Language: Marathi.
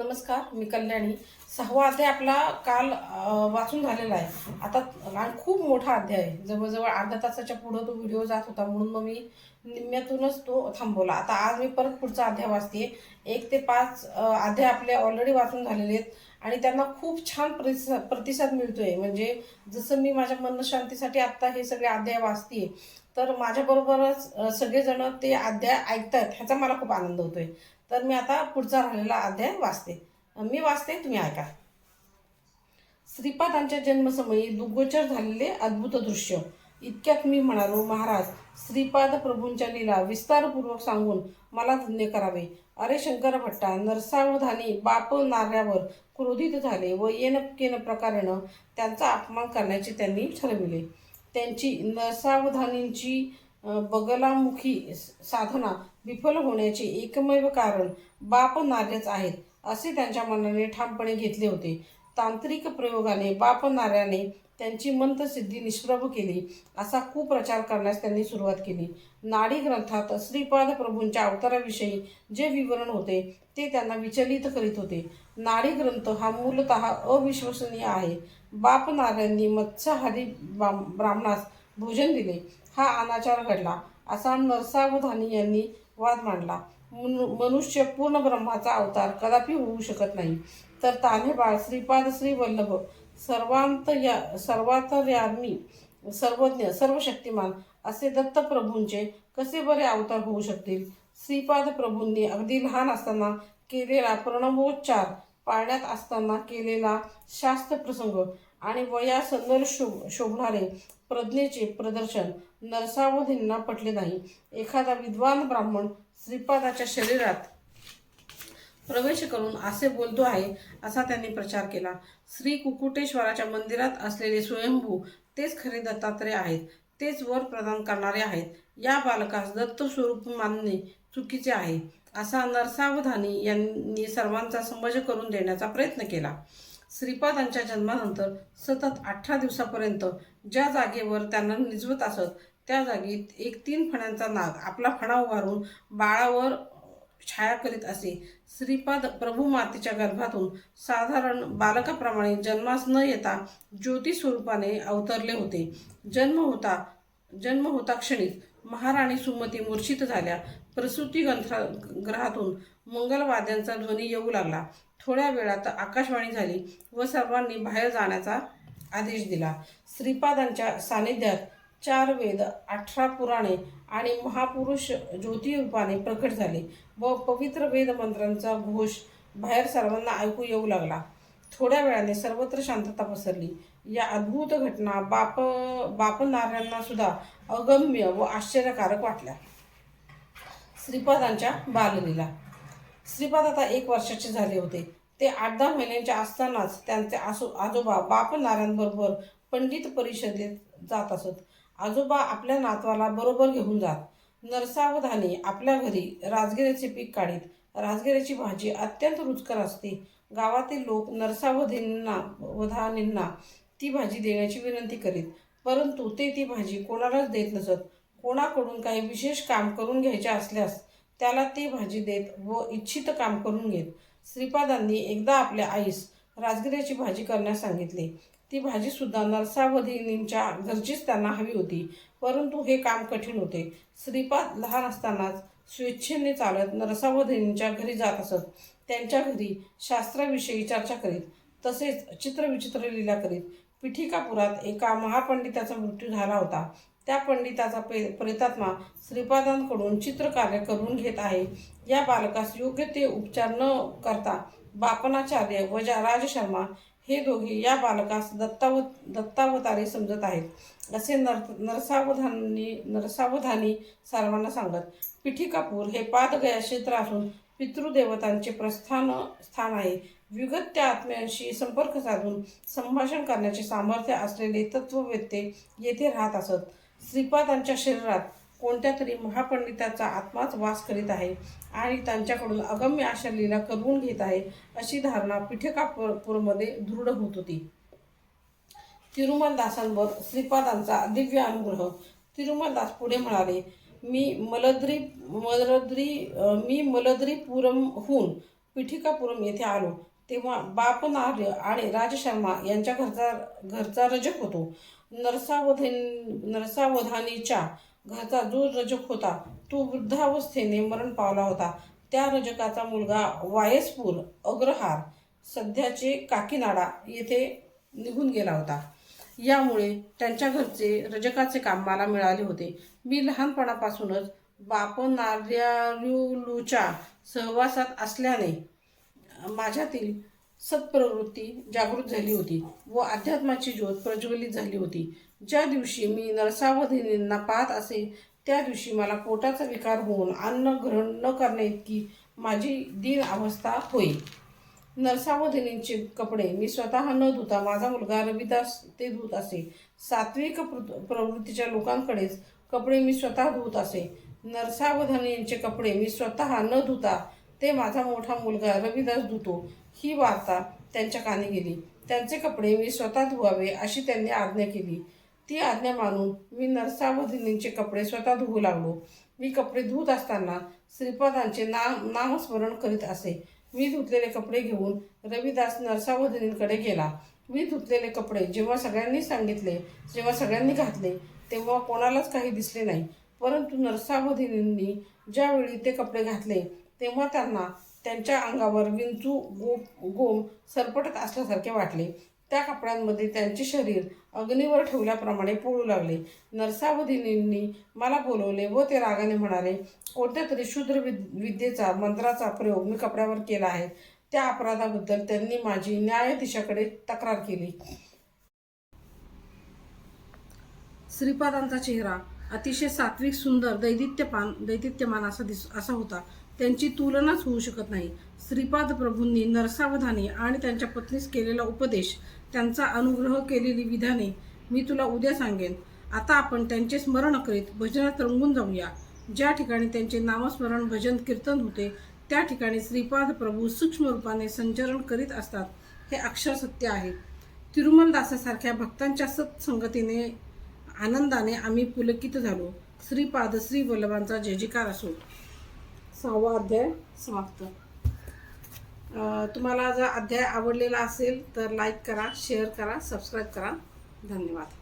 नमस्कार मी कल्याणी. सहावा अध्याय आपला काल वाचून झालेला आहे. आता आणि खूप मोठा अध्याय आहे. जवळजवळ अर्ध्या तासाच्या पुढं तो व्हिडिओ जात होता म्हणून मग मी निम्म्यातूनच तो थांबवला. आता आज मी परत पुढचा अध्याय वाचते एक ते पाच अध्याय आपले ऑलरेडी वाचून झालेले आहेत आणि त्यांना खूप छान प्रतिसाद प्रतिसाद मिळतोय. म्हणजे जसं मी माझ्या मनशांतीसाठी आत्ता हे सगळे अध्याय वाचते तर माझ्याबरोबरच सगळेजण ते अध्याय ऐकतायत ह्याचा मला खूप आनंद होतोय. तर मी आता पुढचा राहिलेला अध्याय वाचते. मी वाचते तुम्ही ऐका. श्रीपादांच्या जन्मसमयी दुग्गोचर झालेले अद्भुत दृश्य. इतक्यात मी म्हणालो महाराज श्रीपाद प्रभूंच्या लीला विस्तारपूर्वक सांगून मला धन्य करावे. अरे शंकर भट्टा नरसावधानी बाप नार्यावर क्रोधित झाले व येन केन प्रकारेनं त्यांचा अपमान करण्याचे त्यांनी ठरविले. त्यांची नसावधानींची बगलामुखी साधना विफल होण्याचे एकमेव कारण बाप नार्यच आहेत असे त्यांच्या मनाने ठामपणे घेतले होते. तांत्रिक प्रयोगाने बाप नार्याने त्यांची मंत्रसिद्धी निष्प्रभ केली. असा कुप्रचार करण्यास त्यांनी सुरुवात केली. नाडी ग्रंथात श्रीपाद प्रभूंच्या अवताराविषयी जे विवरण होते ते त्यांना विचलित करीत होते. नाडी ग्रंथ हा मूलत अविश्वसनीय आहे. बाप नारायणनी मत्स्यहारी ब्राम- ब्राह्मणास भोजन दिले. हा अनाचार घडला. असा नरसावधानी यांनी वाद मांडला. मनु- मनुष्य पूर्ण ब्रह्माचा अवतार कदापि होऊ शकत नाही. तर ताने बाळ श्रीपाद श्री वल्लभ सर्वांत या सर्वातर्यामी सर्वज्ञ सर्वशक्तिमान असे दत्तप्रभूंचे कसे बरे अवतार होऊ शकतील? श्रीपाद प्रभूंनी अगदी लहान असताना केलेला प्रणवोच्चार पाळण्यात असताना केलेला शास्त्र प्रसंग आणि वयास नर शोभ शोभणारे प्रज्ञेचे प्रदर्शन नरसावधींना पटले नाही. एखादा विद्वान ब्राह्मण श्रीपादाच्या शरीरात प्रवेश करून असे बोलतो आहे असा त्यांनी प्रचार केला. श्री कुकुटेश्वराच्या मंदिरात असलेले स्वयंभू तेच खरे दत्तात्रय आहेत तेच वर प्रदान करणारे आहेत. या बालकास दत्त स्वरूप मानणे चुकीचे आहे असा नरसावधानी यांनी सर्वांचा समज करून देण्याचा प्रयत्न केला. श्रीपादांच्या जन्मानंतर सतत अठरा दिवसापर्यंत ज्या जागेवर त्यांना निजवत असत त्या जागी एक तीन फण्यांचा नाग आपला फणा उभारून बाळावर छाया करीत असे. श्रीपाद प्रभू मातेच्या गर्भातून साधारण बालकाप्रमाणे जन्मास न येता ज्योती स्वरूपाने अवतरले होते. जन्म होता जन्म होता क्षणीच महाराणी सुमती मूर्छित झाल्या. प्रसूती ग्रंथा ग्रहातून मंगलवाद्यांचा ध्वनी येऊ लागला. थोड्या वेळात आकाशवाणी झाली व सर्वांनी बाहेर जाण्याचा आदेश दिला. श्रीपादांच्या सानिध्यात चार वेद अठरा पुराणे आणि महापुरुष ज्योतिरूपाने प्रकट झाले व पवित्र वेद मंत्रांचा घोष बाहेर सर्वांना ऐकू येऊ लागला. थोड्या वेळाने सर्वत्र शांतता पसरली. या अद्भुत घटना बाप बापनाऱ्यांना सुद्धा अगम्य व आश्चर्यकारक वाटल्या. श्रीपादांच्या बाललीला. श्रीपाद आता एक वर्षाचे झाले होते. ते आठ दहा महिन्यांचे असतानाच त्यांचे आसो आजोबा बाप पंडित परिषदेत जात असत. आजोबा आपल्या नातवाला बरोबर घेऊन जात. नरसावधानी आपल्या घरी राजगिऱ्याचे पीक काढीत. राजगिऱ्याची भाजी अत्यंत रुचकर असते. गावातील लोक नरसावधींना वधानींना ती भाजी देण्याची विनंती करीत. परंतु ते ती भाजी कोणालाच देत नसत. कोणाकडून काही विशेष काम करून घ्यायचे असल्यास त्याला ती भाजी देत व इच्छित काम करून घेत. श्रीपादांनी एकदा आपल्या आईस राजगिऱ्याची भाजी करण्यास सांगितले. ती भाजी सुद्धा नरसावधीनींच्या गरजेच त्यांना हवी होती. परंतु हे काम कठीण होते. श्रीपाद लहान असतानाच स्वेच्छेने चालत नरसावधीनींच्या घरी जात असत. त्यांच्या घरी शास्त्राविषयी चर्चा करीत तसेच चित्रविचित्र लीला करीत पिठिकापुरात एका महापंडिताचा मृत्यू झाला होता. त्या पंडिताचा पे प्रेतात्मा श्रीपादांकडून चित्रकार्य करून घेत आहे. या बालकास योग्य ते उपचार न करता बापनाचार्य व राजशर्मा हे दोघे या बालकास दत्ताव दत्तावतारे समजत आहेत. असे नर नरसावधानी नरसावधानी सर्वांना सांगत पिठिकापूर हे पादगया क्षेत्र असून पितृदेवतांचे प्रस्थान स्थान आहे. विगत त्या आत्म्यांशी संपर्क साधून संभाषण करण्याचे सामर्थ्य असलेले तत्ववेत्ते येथे राहत असत. श्रीपादांच्या शरीरात कोणत्या तरी महापंडिताचा आत्माच वास करीत आहे आणि त्यांच्याकडून अगम्य अशा लीला करून घेत आहे अशी धारणा पिठकापूरमध्ये दृढ होत होती. तिरुमलदासांवर श्रीपादांचा दिव्य अनुग्रह. तिरुमलदास पुढे म्हणाले मी मलद्री मलद्री मी मलद्रीपुरमहून पिठिकापुरम येथे आलो. तेव्हा बापनार्य आणि राजशर्मा यांच्या घरचा घरचा रजक होतो. नरसावधन नरसावधानीच्या घरचा जो रजक होता तो वृद्धावस्थेने मरण पावला होता. त्या रजकाचा मुलगा वायसपूर अग्रहार सध्याचे काकीनाडा येथे निघून गेला होता. यामुळे त्यांच्या घरचे रजकाचे काम मला मिळाले होते. मी लहानपणापासूनच बापनार्यालूच्या सहवासात असल्याने माझ्यातील सत्प्रवृत्ती जागृत झाली होती व अध्यात्माची ज्योत प्रज्वलित झाली होती. ज्या दिवशी मी नरसावधिनींना पाहत असे त्या दिवशी मला पोटाचा विकार होऊन अन्न ग्रहण न करणे इतकी माझी दीन अवस्था होईल नरसावधिनींचे कपडे मी स्वतः न धुता माझा मुलगा रविदास ते धुत असे. सात्विक प्रवृत्तीच्या लोकांकडेच कपडे मी स्वतः धुत असे. नरसावधानींचे कपडे मी स्वतः न धुता ते माझा मोठा मुलगा रविदास धुतो. ही वार्ता त्यांच्या कानी गेली. त्यांचे कपडे मी स्वतः धुवावे अशी त्यांनी आज्ञा केली. ती आज्ञा मानून मी नरसावधिनींचे कपडे स्वतः धुवू लागलो. मी कपडे धुत असताना श्रीपादांचे नाम नामस्मरण करीत असे. मी धुतलेले कपडे घेऊन रविदास नरसावधिनींकडे गेला. मी धुतलेले कपडे जेव्हा सगळ्यांनी सांगितले जेव्हा सगळ्यांनी घातले तेव्हा कोणालाच काही दिसले नाही. परंतु नरसावधिनींनी ज्यावेळी ते कपडे घातले तेव्हा त्यांना त्यांच्या अंगावर विंचू गोप गोम सरपटत असल्यासारखे वाटले. त्या कपड्यांमध्ये त्यांचे शरीर अग्नीवर ठेवल्याप्रमाणे पोळू लागले. नरसावधिनींनी मला बोलवले व ते रागाने म्हणाले कोणत्या तरी शूद्र विद विद्येचा मंत्राचा प्रयोग मी कपड्यावर केला आहे. त्या अपराधाबद्दल त्यांनी माझी न्यायाधीशाकडे तक्रार केली. श्रीपादांचा चेहरा अतिशय सात्विक सुंदर दैदित्यपान दैदित्यमान असा दिस असा होता. त्यांची तुलनाच होऊ शकत नाही. श्रीपाद प्रभूंनी नरसावधानी आणि त्यांच्या पत्नीस केलेला उपदेश त्यांचा अनुग्रह केलेली विधाने मी तुला उद्या सांगेन. आता आपण त्यांचे स्मरण करीत भजनात रंगून जाऊया. ज्या ठिकाणी त्यांचे नामस्मरण भजन कीर्तन होते त्या ठिकाणी श्रीपाद प्रभू सूक्ष्म रूपाने संचरण करीत असतात. हे अक्षर सत्य आहे. तिरुमलदासासारख्या भक्तांच्या सत्संगतीने आनंदाने आम्ही पुलकित झालो. श्रीपाद श्री वल्लभांचा जय जयकार असो. सहावा अध्याय समाप्त. तुम्हाला जर अध्याय आवडलेला असेल तर लाईक करा शेअर करा सबस्क्राईब करा. धन्यवाद.